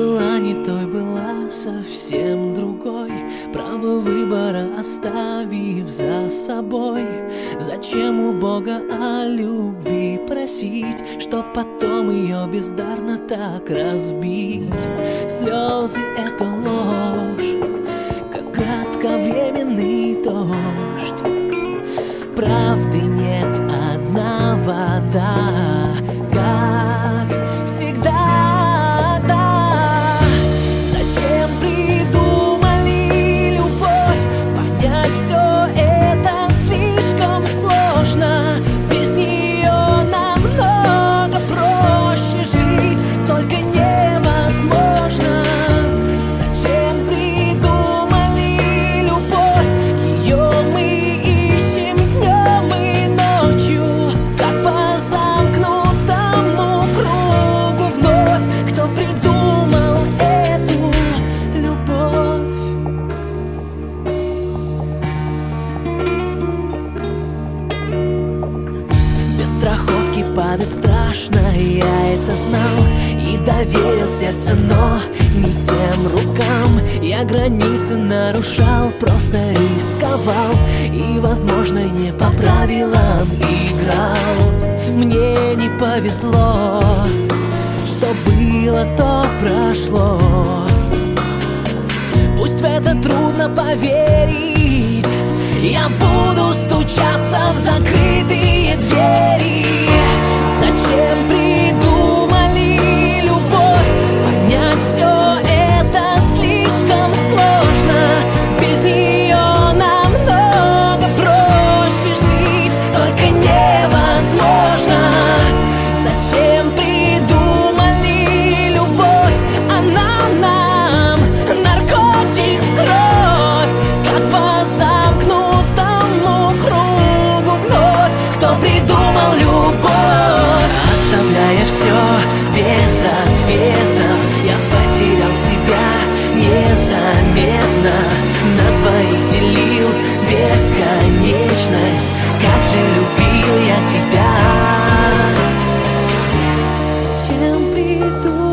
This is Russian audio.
была не той, была совсем другой. Право выбора оставив за собой. Зачем у Бога о любви просить Что потом ее бездарно так разбить? Слезы — это ложь Как кратковременный дождь. Правды нет, одна вода падать страшно, я это знал И доверил сердце, но не тем рукам. Я границы нарушал, просто рисковал И, возможно, не по правилам играл. Мне не повезло, что было, то прошло. Пусть в это трудно поверить Я буду стучаться в закрытые ответов Я потерял себя незаметно. На твоих делил бесконечность. Как же любил я тебя. Зачем придумал